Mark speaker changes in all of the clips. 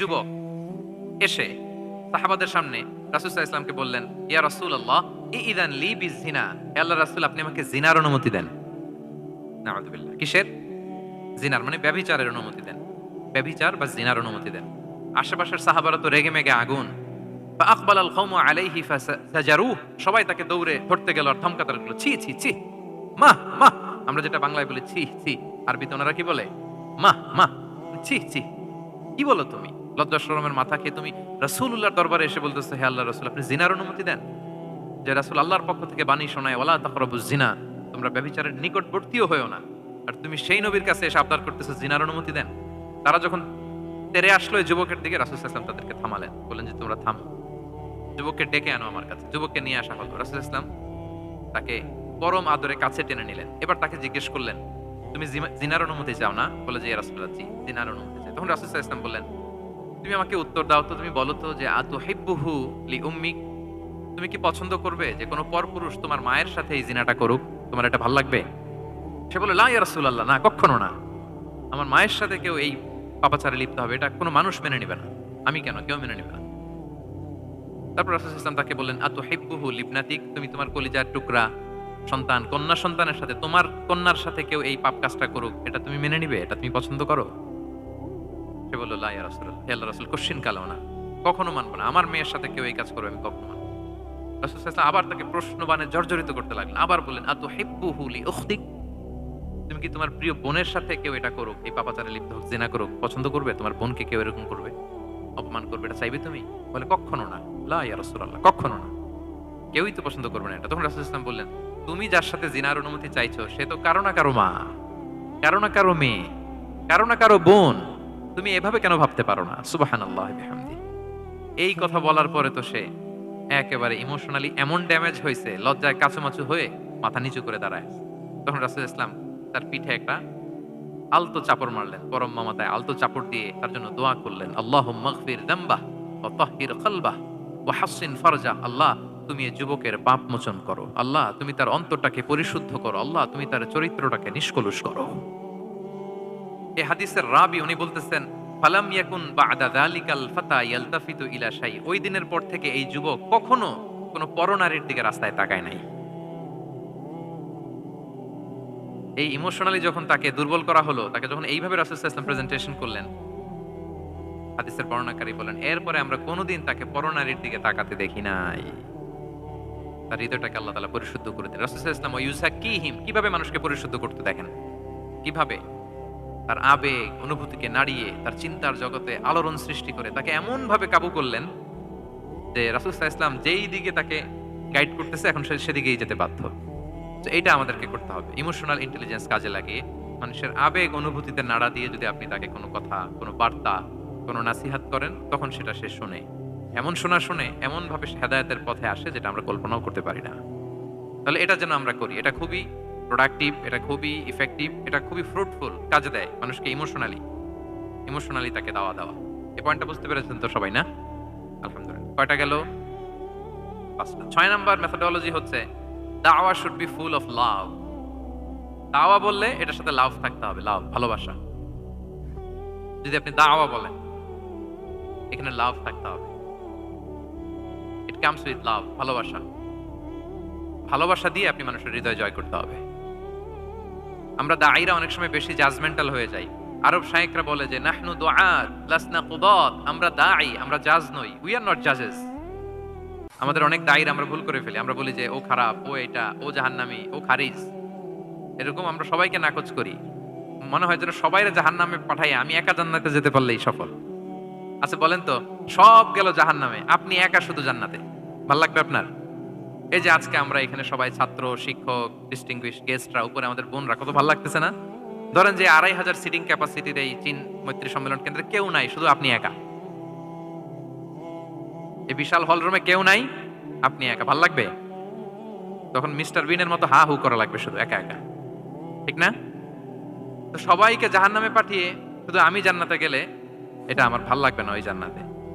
Speaker 1: যুবক, এসে সাহাবাদের সামনে রাসুল ইসলামকে বললেন, ইয়া রাসূল আল্লাহ ইদান লি বিজিনা আল্লাহ রাসূল, আপনি আমাকে জিনার অনুমতি দেন। কিসের? জিনার মানে ব্যভিচারের অনুমতি দেন। ব্যভিচার বা জিনার অনুমতি দেন। আশেপাশের সাহাবারা তো রেগে মেগে আগুন। আকবাল আল কৌম আলাইহি ফাজারু সবাই তাকে দৌড়ে ধরতে গেল আর ধমকাতে লাগল, ছি ছি ছি। মা মা আমরা যেটা বাংলায় বলি, ছি ছি। আরবিতে ওনারা কি বলে? মা মা ছি ছি। কি বলো তুমি? লজ্জা শরমের মাথা খেয়ে তুমি রাসূলুল্লাহর দরবারে এসে বলতেছো, হে আল্লাহ রসুল, আপনি জিনার অনুমতি দেন? যে রাসূল আল্লাহর পক্ষ থেকে বাণী শোনায়, ওয়ালা তাকরাবুজ জিনা তোমরা ব্যভিচারের নিকটবর্তীও হয়েও না। আর তুমি সেই নবীর কাছে এসে আবদার করতেছো, জিনার অনুমতি দেন? তারা যখন তেরে আসলো যুবকের দিকে রাসূল ওয়াসাল্লাম তাদেরকে থামালেন। বলেন যে, তোমরা থামো। যুবককে ডেকে আনো আমার কাছে। যুবককে নিয়ে আসা হলো। রাসূল ইসলাম তাকে পরম আদরে কাছে টেনে নিলেন। এবার তাকে জিজ্ঞেস করলেন, তুমি জিনার অনুমতি চাও না? বলে যে রাসূলুল্লাহ, জি, জিনার অনুমতি চাই। তখন রাসূল আলাইহি বললেন তুমি আমাকে উত্তর দাও তো, তুমি বলো তো যে আতু হিব্বুহু লি উম্মিক তুমি কি পছন্দ করবে যে কোনো পরপুরুষ তোমার মায়ের সাথে এই জিনাটা করুক? তোমার এটা ভালো লাগবে? সে বলে, লা ইয়া রাসূলুল্লাহ, না কখনো না। আমার মায়ের সাথে কেউ এই পাপাচারে লিপ্ত হবে, এটা কোনো মানুষ মেনে নেবে না। আমি কেন? কেউ মেনে নেবে না। তারপর রাসূল ইসলাম তাকে বললেন আতু হিব্বুহু লিবনাতিক, তুমি তোমার কলিজার টুকরা, সন্তান, কন্যা সন্তানের সাথে, তোমার কন্যার সাথে কেউ এই পাপ কাজটা করুক, এটা তুমি মেনে নিবে? এটা তুমি পছন্দ করো? সে বলল, লা ইয়া রাসূলুল্লাহ, হে আল্লাহ রাসূল কোশ্চিন কালেও না কখনো মানবো না। আমার মেয়ের সাথে কেউ এই কাজ করবে, আমি কখনো মানবো। রাসূল ওয়াসাল্লাম আবার তাকে প্রশ্নবাণে জর্জরিত করতে লাগলেন। আবার বললেন আতু হিব্বুহু লি উখতিক তুমি কি তোমার প্রিয় বোনের সাথে কেউ এটা করুক? এই পাপাচারে লিপ্ত হোক, জেনা করুক, পছন্দ করবে? তোমার বোনকে কেউ এরকম করবে? অপমান করবে? এটা চাইবে তুমি? বলে, কখনো না। লা ইয়া রাসূলুল্লাহ, কখনো না। কেউই তো পছন্দ করবে না এটা। তখন রাসূল ইসলাম বললেন, তুমি যার সাথে জিনার অনুমতি চাইছো, সে তো কারও না কারও মা, কারও না কারও মেয়ে, কারও না কারও বোন তুমি এভাবে কেন ভাবতে পারো না? সুবহানাল্লাহ, বিহামদি। এই কথা বলার পরে তো সে একেবারে ইমোশনালি এমন ড্যামেজ হয়েছে, লজ্জায় কাচুমাচু হয়ে মাথা নিচু করে দাঁড়ায়। তখন রাসূল ইসলাম তার পিঠে একটা আলতো চাপড় মারলেন, পরম মামাতায় আলতো চাপড় দিয়ে তার জন্য দোয়া করলেন আল্লাহ মগফির দাম্বাহ ও তাহির কলবাহ ও হাসিন ফরজা আল্লাহ তুমি এই যুবকের পাপ মোচন করো, আল্লাহ তুমি তার অন্তরটাকে পরিশুদ্ধ করো, আল্লাহ তুমি তার চরিত্রটাকে নিষ্কলুষ করো। এই হাদিসের রাবি উনি বলতেছেন, ফালাম ইয়াকুন বাদা যালিকাল ফাতা ইয়ালতাফিতু ইলা শাই। ওই দিনের পর থেকে এই যুবক কখনো কোনো পরনারীর দিকে রাস্তায় তাকায় নাই। এই ইমোশনালি যখন তাকে দুর্বল করা হলো, তাকে যখন এইভাবে রাসূল সাল্লাল্লাহু আলাইহি ওয়াসাল্লাম প্রেজেন্টেশন করলেন, হাদিসের বর্ণনাকারী বলেন, এরপরে আমরা কোনোদিন তাকে পরনারীর দিকে তাকাতে দেখি নাই। তার হৃদয়টাকে আল্লাহ তাআলা পরিশুদ্ধ করে দেন। ওয়াসাল্লাম ইউসাক্কিহিম কীভাবে মানুষকে পরিশুদ্ধ করতে দেখেন? কীভাবে? তার আবেগ, অনুভূতিকে নাড়িয়ে তার চিন্তার জগতে আলোড়ন সৃষ্টি করে, তাকে এমন ভাবে কাবু করলেন যে সাল্লাল্লাহু আলাইহি যেই দিকে তাকে গাইড করতেছে, এখন সে সেদিকেই যেতে বাধ্য। তো এইটা আমাদেরকে করতে হবে। ইমোশনাল ইন্টেলিজেন্স কাজে লাগিয়ে মানুষের আবেগ, অনুভূতিতে নাড়া দিয়ে যদি আপনি তাকে কোনো কথা, কোনো বার্তা, কোনো নাসিহাত করেন, তখন সেটা সে শোনে। এমন শোনা শুনে এমনভাবে হেদায়তের পথে আসে যেটা আমরা কল্পনাও করতে পারি না। তাহলে এটা যেন আমরা করি। এটা খুবই প্রোডাক্টিভ এটা খুবই ইফেক্টিভ এটা খুবই ফ্রুটফুল কাজে দেয় মানুষকে ইমোশনালি ইমোশনালি তাকে দাওয়া দেওয়া। এই পয়েন্টটা বুঝতে পেরেছেন তো সবাই, না? আলহামদুলিল্লাহ। কয়টা গেল? পাঁচটা। ছয় নাম্বার মেথোডোলজি হচ্ছে, দাওয়া should be full of love দাওয়া বললে এটার সাথে লাভ থাকতে হবে লাভ ভালোবাসা। যদি আপনি দাওয়া বলেন, এখানে লাভ থাকতে হবে। ইট কামস উইথ লাভ ভালোবাসা। ভালোবাসা দিয়ে আপনি মানুষের হৃদয় জয় করতে হবে। আমরা দায়ীরা অনেক সময় বেশি জাজমেন্টাল হয়ে যাই। আরব শায়েকরা বলে যে, নাহনু দুআত, লাসনা কুদাত। আমরা দায়ী আমরা জাজ নই। উই আর নট জাজেস আমাদের অনেক দায়ের আমরা ভুল করে ফেলি। আমরা বলি যে, ও খারাপ, ও এটা, ও জাহান্নামি, ও খারিজ। এরকম আমরা সবাইকে নাকচ করি। মনে হয় যেন সবাই জাহান্নামে পাঠাই আমি একা জান্নাতে যেতে পারলেই সফল। আচ্ছা বলেন তো, সব গেল জাহান্নামে। আপনি একা শুধু জান্নাতে। ভালো লাগবে আপনার? এই যে আজকে আমরা এখানে সবাই ছাত্র, শিক্ষক ডিস্টিংগুইশ গেস্টরা উপরে আমাদের বোনরা, কত ভালো লাগতেছে না? ধরেন যে আড়াই হাজার সিটিং ক্যাপাসিটির এই চীন মৈত্রী সম্মেলন কেন্দ্রে কেউ নাই, শুধু আপনি একা। এই বিশাল হল রুমে কেউ নাই, আপনি একা। ভালো লাগবে? তখন মিস্টার বিনের মতো হা হু করা লাগবে শুধু, একা একা। ঠিক না? তো সবাইকে জাহান নামে পাঠিয়ে শুধু আমি জান্নাতে গেলে এটা আমার ভালো লাগবে না ওই জান্নাতে।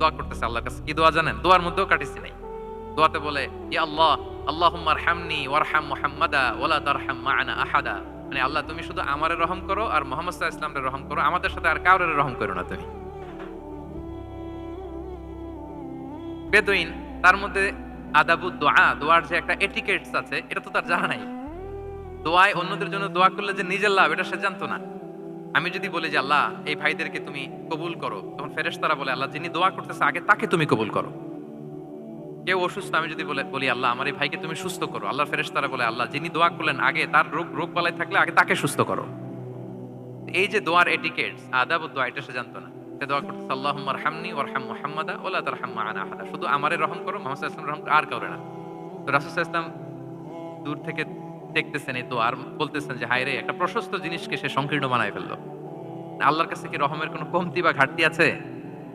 Speaker 1: দোয়া করতেছে আল্লাহর কাছে। কি দোয়া জানেন? দোয়ার মধ্যেও কাটিসি নাই। দোয়াতে বলে ইয়া আল্লাহ আল্লাহুম্মার হামনি ওয়ারহাম মুহাম্মাদা ওয়ালা তারহাম মা'ানা আহাদা। মানে আল্লাহ, তুমি শুধু আমারে রহম করো আর মোহাম্মদ সাল্লাল্লাহু আলাইহি ইসলামের রহম করো। আমাদের সাথে আর কাউরের রহম করো না তুমি। বেদুইন, তার মধ্যে আদাবু দোয়া, দোয়ার যে একটা এটিকেটস আছে, এটা তো তার জানা নাই। দোয়ায় অন্যদের জন্য দোয়া করলে যে নিজের লাভ, এটা সে জানতো না। আমি যদি বলি যে আল্লাহ, এই ভাইদেরকে তুমি কবুল করো, তখন ফেরেস তারা বলে, আল্লাহ যিনি দোয়া করতেছে আগে তাকে তুমি কবুল করো। কেউ অসুস্থ, আমি যদি বলে বলি, আল্লাহ, আমার এই ভাইকে তুমি সুস্থ করো। আল্লাহ ফেরেস তারা বলে, আল্লাহ যিনি দোয়া করলেন আগে তার রোগ রোগ বালাই থাকলে আগে তাকে সুস্থ করো। এই যে দোয়ার এটিকেটস আদাব দোয়া, এটা সে জানতো না। সে দোয়া করতেছে আল্লাহুম্মার হামনি ওয়ারহাম মুহাম্মাদা ওয়ালা তারহাম মা'ানা আহাদা। শুধু আমারে রহম করো, মুহাম্মদ ওয়াসাল্লাম রহম আর কাউরে না? তো রাসূল ওয়াসাল্লাম দূর থেকে দেখতেছেন এই দোয়া আর বলতেছেন যে হায় রে একটা প্রশস্ত জিনিসকে সে সংকীর্ণ বানায় ফেলল। আল্লাহর কাছে কি রহমের কোনো কমতি বা ঘাটতি আছে?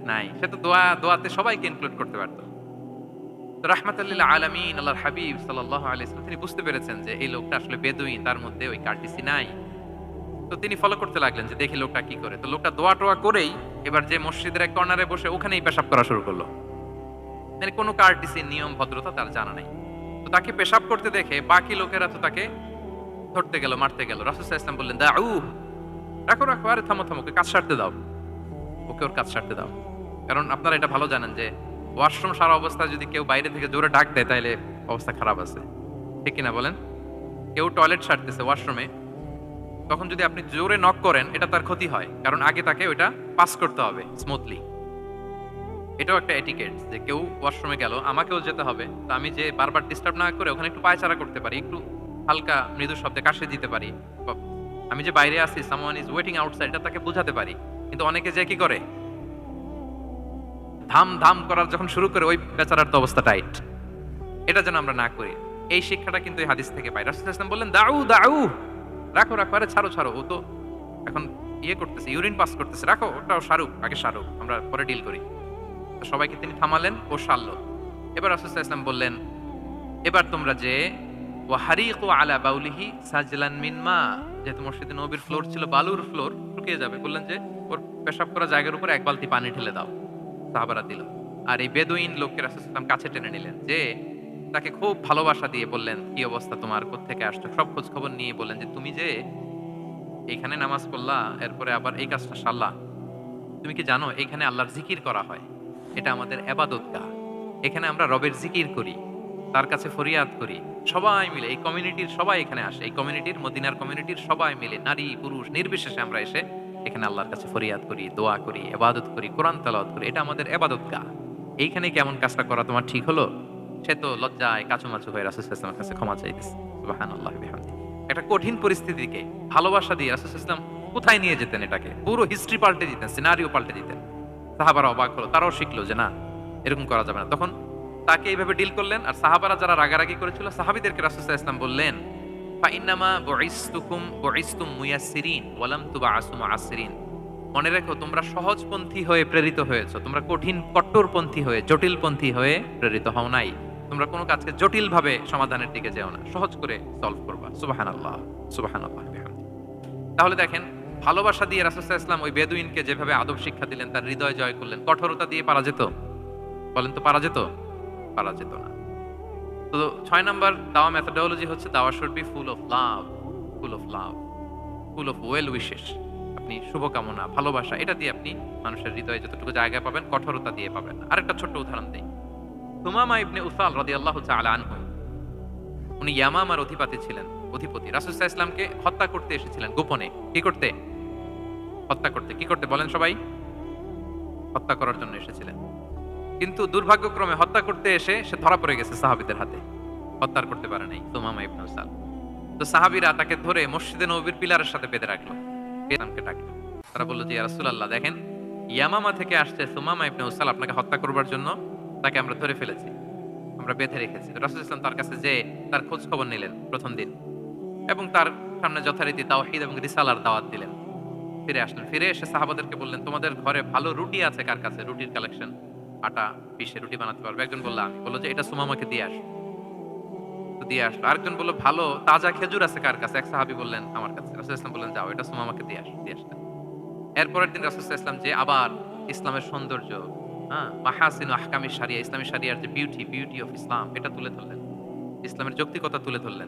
Speaker 1: নাই। সে তো দোয়া, দোয়াতে সবাইকে ইনক্লুড করতে পারতো। তো রাহমাতাল্লিল আলামিন, আল্লাহর হাবিব সাল্লাল্লাহু আলাইহি তিনি বুঝতে পেরেছেন যে, এই লোকটা আসলে বেদুইন, তার মধ্যে ওই কার্টিসি নাই। তো তিনি ফলো করতে লাগলেন যে, দেখি লোকটা কি করে? তো লোকটা দোয়া টোয়া করেই এবার যে মসজিদের এক কর্নারে বসে ওখানেই পেশাব করা শুরু করল। মানে কোনো কার্টিসি নিয়ম, ভদ্রতা তার জানা নাই। তো তাকে পেশাব করতে দেখে বাকি লোকেরা তো তাকে ধরতে গেল, মারতে গেল। রাসূল সাল্লাল্লাহু বললেন বললেন দাউ রাখো রাখো, আরে থামো থামো কাজ সারতে দাও। ওকে ওর কাজ সারতে দাও। কারণ আপনারা এটা ভালো জানেন যে, ওয়াশরুম সারা অবস্থায় যদি কেউ বাইরে থেকে জোরে ডাক দেয় তাহলে অবস্থা খারাপ আছে। ঠিক কিনা বলেন? কেউ টয়লেট সারতেছে ওয়াশরুমে, তখন যদি আপনি জোরে নক করেন, এটা তার ক্ষতি হয়। কারণ আগে তাকে ওইটা পাস করতে হবে স্মুথলি এটাও একটা এটিকেট যে কেউ ওয়াশরুমে গেল, আমাকেও যেতে হবে। তো আমি যে বারবার ডিস্টার্ব না করে ওখানে একটু পায়চারা করতে পারি, একটু হালকা মৃদু শব্দে কাশে দিতে পারি। আমি যে বাইরে আছি সামওয়ান ইজ ওয়েটিং আউটসাইড তাকে বোঝাতে পারি। কিন্তু অনেকে যে কি করে? ধাম ধাম করার যখন শুরু করে, ওই বেচারার তো অবস্থা টাইট এটা যেন আমরা না করি। এই শিক্ষাটা কিন্তু এই হাদিস থেকে পাই। রাসূল ইসলাম বললেন, দাউ দাউ, রাখো রাখো, আরে ছাড়ো ছাড়ো, ও তো এখন ইয়ে করতেছে ইউরিন পাস করতেছে, রাখো, ওটাও সারুক, আগে সারুক, আমরা পরে ডিল করি। সবাইকে তিনি থামালেন ও সারলো। এবার রাসূল ইসলাম বললেন, এবার তোমরা যে ওয়াহারিকু আলা বাউলিহি সাজলান মিন মা যেহেতু মসজিদে নবীর ফ্লোর ছিল, বালুর ফ্লোর, শুকিয়ে যাবে। বললেন যে, ওর পেশাব করা জায়গার উপর এক বালতি পানি ঢেলে দাও। সাহাবারা দিল। আর এই বেদুইন লোককে রাসূল কাছে টেনে নিলেন। যে, তাকে খুব ভালোবাসা দিয়ে বললেন, কি অবস্থা তোমার? কোত্থেকে আসছো? সব খোঁজ খবর নিয়ে বললেন যে, তুমি যে, এইখানে নামাজ পড়লা, এরপরে আবার এই কাজটা সারলা। তুমি কি জানো এখানে আল্লাহর জিকির করা হয়? এটা আমাদের এবাদত গা এখানে আমরা রবের জিকির করি, তার কাছে ফরিয়াদ করি, সবাই মিলে, এই কমিউনিটির সবাই এখানে আসে, এই কমিউনিটির, মদিনার কমিউনিটির সবাই মিলে, নারী, পুরুষ, নির্বিশেষে আমরা এসে এখানে আল্লাহর কাছে ফরিয়াদ করি, দোয়া করি এবাদত করি, কোরআন তালাওয়াত করি, এটা আমাদের এবাদত গা এইখানে কেমন কাজটা করা তোমার ঠিক হলো? সে তো লজ্জায় কাচুমাচু হয়ে রাসুল ইসলামের কাছে ক্ষমা চাইতেছে। আল্লাহ একটা কঠিন পরিস্থিতিকে ভালোবাসা দিয়ে রাসুল ইসলাম কোথায় নিয়ে যেতেন এটাকে? পুরো হিস্ট্রি পাল্টে দিতেন সিনারিও পাল্টে দিতেন। সাহাবারা অবাক হলো। তারাও শিখলো যে না, এরকম করা যাবে না। তখন তাকে এইভাবে ডিল করলেন আর সাহাবারা যারা রাগারাগি করেছিল, সাহাবিদেরকে রাসুল ইসলাম বললেন মনে রেখো, তোমরা সহজপন্থী হয়ে প্রেরিত হয়েছো। তোমরা কঠিন কট্টরপন্থী হয়ে, জটিলপন্থী হয়ে প্রেরিত হও নাই। তোমরা কোনো কাজকে জটিল ভাবে সমাধানের দিকে যেও না। সহজ করে সলভ করবা। সুবাহান আল্লাহ সুবাহান আল্লাহ তাহলে দেখেন ভালোবাসা দিয়ে রাসুসাহ ইসলাম ওই বেদুইনকে যেভাবে আদব শিক্ষা দিলেন, তার হৃদয় জয় করলেন, কঠোরতা দিয়ে পারা যেত? বলেন তো পারা যেত? পারা যেত না। তো ছয় নম্বর দাওয়া মেথোডোলজি হচ্ছে দাওয়া should be full of love full of love full of well wishes আপনি শুভকামনা, ভালোবাসা, এটা দিয়ে আপনি মানুষের হৃদয়ে যতটুকু জায়গা পাবেন, কঠোরতা দিয়ে পাবেন। আরেকটা ছোট্ট উদাহরণ দিই। তুমামা ইবনে উসাল রাদিয়াল্লাহু তাআলা আনহু, উনি ইয়ামামার অধিপতি ছিলেন, অধিপতি। রাসূলুল্লাহ ইসলামকে হত্যা করতে এসেছিলেন গোপনে। কি করতে? হত্যা করতে। কি করতে বলেন সবাই? হত্যা করার জন্য এসেছিলেন। কিন্তু দুর্ভাগ্যক্রমে হত্যা করতে এসে সে ধরা পড়ে গেছে সাহাবিদের হাতে। হত্যার করতে পারে নাই সুমামা ইবনে উসাল তো সাহাবিরা তাকে ধরে মসজিদে নবীর পিলারের সাথে বেঁধে রাখল। ইসলামকে ডাকলো? তারা বলল যে রাসূলুল্লাহ, দেখেন, ইয়ামামা থেকে আসছে সুমামা ইবনে উসাল আপনাকে হত্যা করবার জন্য। তাকে আমরা ধরে ফেলেছি। আমরা বেঁধে রেখেছি। রাসূল ইসলাম তার কাছে যে তার খোঁজ খবর নিলেন প্রথম দিন। এবং তার সামনে যথারীতি তাওহিদ এবং রিসালার দাওয়াত দিলেন। ফিরে আসলেন। ফিরে এসে সাহাবাদেরকে বললেন, তোমাদের ঘরে ভালো রুটি আছে কার কাছে? রুটির কালেকশন আটা পিষে রুটি বানাতে পারবে? একজন বলল, আমি। বলল যে, এটা সুমামাকে দিয়ে আস। দিয়ে আসলো। আরেকজন বলল, ভালো, তাজা খেজুর আছে কার কাছে? এক সাহাবি বললেন, আমার কাছে। রাসুল ইসলাম বললেন, যাও, এটা সুমামাকে দিয়ে আস, দিয়ে আসলেন এরপরের দিন রাসুল ইসলাম যে, আবার ইসলামের সৌন্দর্য হ্যাঁ মাহাসিন আহকামি সারিয়া ইসলামী সারিয়ার যে বিউটি বিউটি অফ ইসলাম এটা তুলে ধরলেন। ইসলামের যৌক্তিকতা তুলে ধরলেন।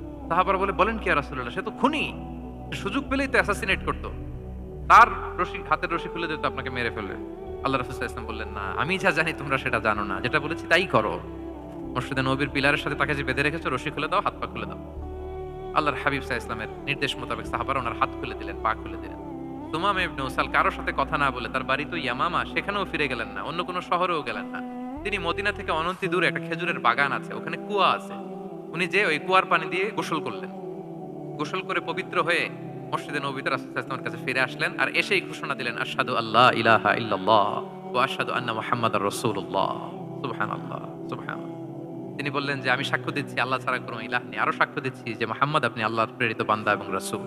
Speaker 1: সাহাবারা বলে, বলেন কি আর রাসূলুল্লাহ? সে তো খুনি। সুযোগ পেলেই তো অ্যাসাসিনেট করতো। তার রশি, হাতের রশি খুলে দিতে আপনাকে মেরে ফেলবে। আল্লাহ রাসূল সাল্লাল্লাহু আলাইহি ওয়াসাল্লাম বললেন, না, আমি যা জানি তোমরা সেটা জানো না। যেটা বলেছি তাই করো। মসজিদে নবীর পিলারের সাথে তাকে যে বেঁধে রেখেছো, রশি খুলে দাও, হাত পা খুলে দাও। আল্লাহর হাবিব সাহা ইসলামের নির্দেশ মোতাবেক সাহাবারা ওনার হাত খুলে দিলেন, পা খুলে দিলেন। তুমাম ইবনে উসাল কারোর সাথে কথা না বলে তার বাড়ি তো ইয়ামামা, সেখানেও ফিরে গেলেন না, অন্য কোনো শহরেও গেলেন না। তিনি মদিনা থেকে অনন্তি দূরে একটা খেজুরের বাগান আছে, ওখানে কুয়া আছে। উনি যে ওই কুয়ার পানি দিয়ে গোসল করলেন। গোসল করে পবিত্র হয়ে মসজিদে নবীতে রাসূলের কাছে ফিরে আসলেন আর এসেই ঘোষণা দিলেন, আশহাদু আল্লাহ ইলাহা ইল্লাল্লাহ ওয়া আশহাদু আন্না মুহাম্মাদার রাসূলুল্লাহ। সুবহানাল্লাহ সুবহানাল্লাহ। তিনি বললেন যে, আমি সাক্ষ্য দিচ্ছি, আল্লাহ ছাড়া কোনো ইলাহ নেই। আরও সাক্ষ্য দিচ্ছি যে, মুহাম্মদ আপনি আল্লাহর প্রেরিত বান্দা এবং রাসূল।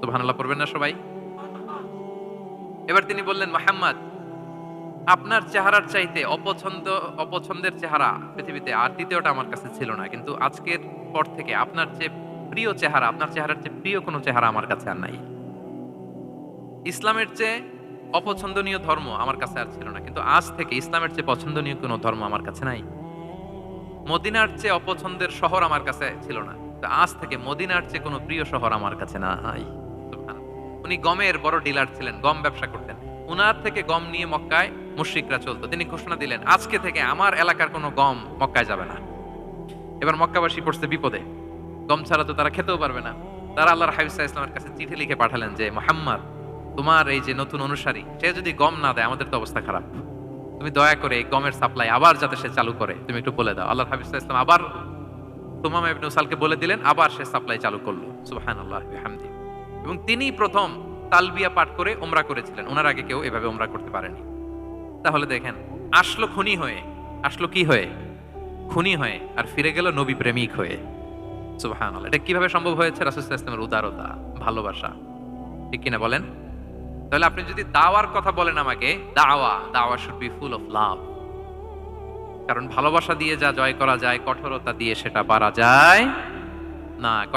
Speaker 1: সুবহানাল্লাহ, পড়বেন না সবাই? এবার তিনি বললেন, মুহাম্মদ আপনার চেহারার চাইতে অপছন্দ, অপছন্দের চেহারা পৃথিবীতে আর দ্বিতীয়টা আমার কাছে ছিল না। কিন্তু আজকের পর থেকে আপনার যে প্রিয় চেহারা, আপনার চেহারার চেয়ে প্রিয় কোনো চেহারা আমার কাছে আর নাই। ইসলামের চেয়ে অপছন্দনীয় ধর্ম আমার কাছে আর ছিল না। কিন্তু আজ থেকে ইসলামের চেয়ে পছন্দনীয় কোনো ধর্ম আমার কাছে নাই। মদিনার চেয়ে অপছন্দের শহর আমার কাছে ছিল না। আজ থেকে মদিনার চেয়ে কোনো প্রিয় শহর আমার কাছে নাই। উনি গমের বড় ডিলার ছিলেন, গম ব্যবসা করতেন। উনার থেকে গম নিয়ে মক্কায় মুশরিকরা চলতো। তিনি ঘোষণা দিলেন, আজকে থেকে আমার এলাকার কোনো গম মক্কায় যাবে না। এবার মক্কাবাসী পড়ছে বিপদে। গম ছাড়া তো তারা খেতেও পারবে না। তারা আল্লাহর হাবিসা ইসলামের কাছে চিঠি লিখে পাঠালেন যে, মোহাম্মদ, তোমার এই যে নতুন অনুসারী, সে যদি গম না দেয়, আমাদের তো অবস্থা খারাপ। তুমি দয়া করে এই গমের সাপ্লাই আবার যাতে সে চালু করে, তুমি একটু বলে দাও। আল্লাহর হাবিসা ইসলাম আবার তুমাম ইবনে উসালকে বলে দিলেন, আবার সে সাপ্লাই চালু করল। সুবহানাল্লাহ, বিহামদি। এবং তিনি প্রথম তালবিয়া পাঠ করে ওমরা করেছিলেন। ওনার আগে কেউ এভাবে ওমরা করতে পারেনি। তাহলে দেখেন, আসলো খুনি হয়ে, আসলো কি হয়ে? খুনি হয়ে, আর ফিরে গেল নবী প্রেমিক হয়ে। সুবহানাল্লাহ, এটা কীভাবে সম্ভব হয়েছে? রাসূল ওয়াসাল্লামের উদারতা, ভালোবাসা। ঠিক কিনা বলেন? তাহলে আপনি যদি দাওয়ার কথা বলেন আমাকে, দাওয়া দাওয়া should be full of love কারণ ভালোবাসা দিয়ে যা জয় করা যায়, কঠোরতা দিয়ে সেটা পারা যায় না।